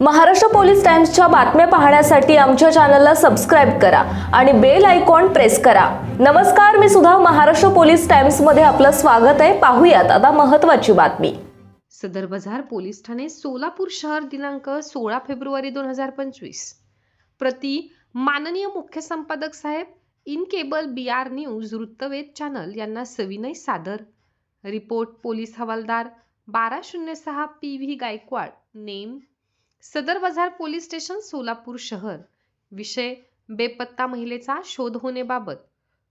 Maharashtra police टाइम्सच्या बातम्या पाहण्यासाठी आमच्या चॅनलला सबस्क्राईब करा आणि बेल आयकॉन प्रेस करा. नमस्कार मी सुद्धा महाराष्ट्र पोलीस टाइम्समध्ये आपलं स्वागत आहे. पाहूयात आता महत्वाची बातमी. सदर बाजार पोलीस ठाणे सोलापूर शहर दिनांक सोळा फेब्रुवारी दोन हजार पंचवीस. प्रति माननीय मुख्य संपादक साहेब in cable B R news वृत्तवेध channel यांना सविनय सादर. रिपोर्ट पोलीस हवालदार बारा शून्य सहा पी व्ही गायकवाड नेम सदर बाजार पोलीस स्टेशन सोलापूर शहर. विषय बेपत्ता महिलेचा शोध होण्याबाबत.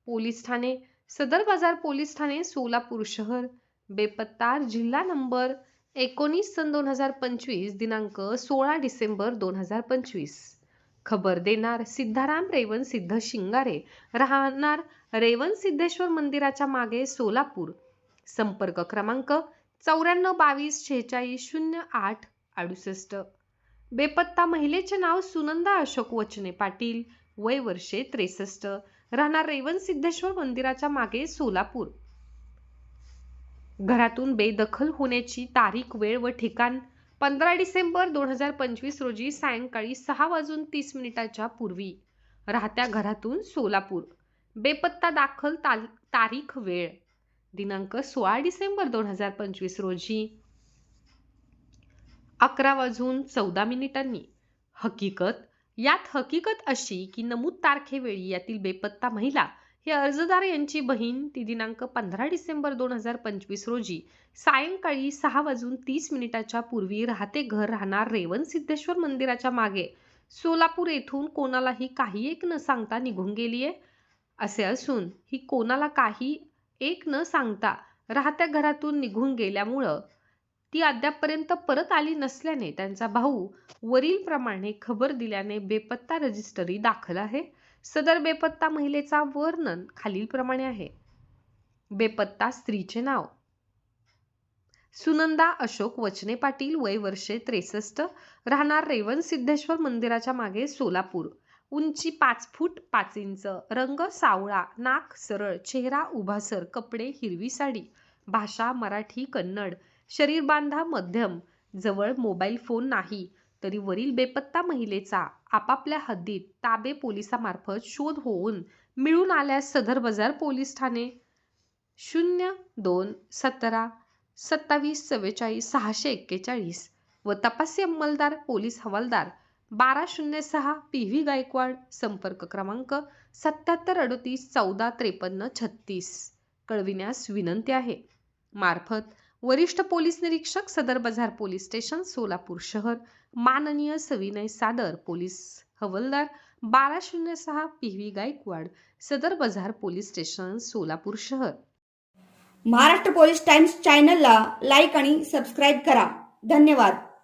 पोलीस ठाणे सदर बाजार पोलीस ठाणे सोलापूर शहर. बेपत्ता जिल्हा नंबर एकोणीस सन दोन हजार पंचवीस दिनांक सोळा डिसेंबर दोन हजार पंचवीस. खबर देणार सिद्धाराम रेवन सिद्ध शिंगारे. राहणार रेवन सिद्धेश्वर मंदिराच्या मागे सोलापूर. संपर्क क्रमांक चौऱ्याण्णव बावीस शेहेचाळीस शून्य आठ अडुसष्ट. बेपत्ता महिलेचे नाव सुनंदा अशोक वचने पाटील वय वर्षे त्रेसष्ट राहणार रेवन सिद्धेश्वर मंदिराच्या मागे सोलापूर. घरातून बेदखल होण्याची तारीख वेळ व ठिकाण पंधरा डिसेंबर दोन हजार पंचवीस रोजी सायंकाळी सहा वाजून तीस मिनिटाच्या पूर्वी राहत्या घरातून सोलापूर. बेपत्ता दाखल ताल तारीख वेळ. दिनांक सोळा डिसेंबर दोन हजार पंचवीस रोजी अकरा वाजून चौदा मिनिटांनी. हकीकत यात हकीकत अशी की नमूद तारखेवेळी यातील बेपत्ता महिला ही अर्जदार यांची बहीण ती दिनांक पंधरा डिसेंबर दोन हजार पंचवीस रोजी सायंकाळी सहा वाजून तीस मिनिटाच्या पूर्वी राहते घर राहणार रेवन सिद्धेश्वर मंदिराच्या मागे. सोलापूर येथून कोणालाही काही एक न सांगता निघून गेली आहे. असे असून ही कोणाला काही एक न सांगता राहत्या घरातून निघून गेल्यामुळं ती अद्यापपर्यंत परत आली नसल्याने त्यांचा भाऊ वरीलप्रमाणे खबर दिल्याने बेपत्ता रजिस्टरी दाखल आहे. सदर बेपत्ता महिलेचा वर्णन खालीलप्रमाणे आहे. बेपत्ता स्त्रीचे नाव. सुनंदा अशोक वचने पाटील वय वर्षे त्रेसष्ट. राहणार रेवन सिद्धेश्वर मंदिराच्या मागे सोलापूर. उंची पाच फूट पाच इंच. रंग सावळा नाक सरळ चेहरा उभासर कपडे हिरवी साडी. भाषा मराठी कन्नड. शरीर बांधा मध्यम जवळ मोबाईल फोन नाही तरी वरील बेपत्ता महिलेचा आपापल्या हद्दीत ताबे पोलिसामार्फत शोध होऊन मिळून आल्यास सदर बाजार पोलीस ठाणे. शून्य दोन सतरा सत्तावीस चव्वेचाळीस सहाशे एक्केचाळीस व तपासी अंमलदार पोलीस हवालदार बारा शून्य सहा पी व्ही गायकवाड संपर्क क्रमांक सत्याहत्तर अडतीस चौदा त्रेपन्न छत्तीस. कळविण्यास विनंती आहे. मार्फत वरिष्ठ पोलीस निरीक्षक सदर बाजार पोलीस स्टेशन सोलापूर शहर. माननीय सविनय सादर पोलीस हवलदार. बारा शून्य सहा पी व्ही गायकवाड सदर बाजार पोलीस स्टेशन सोलापूर शहर. महाराष्ट्र पोलीस टाइम्स चॅनलला लाईक आणि सबस्क्राईब करा. धन्यवाद.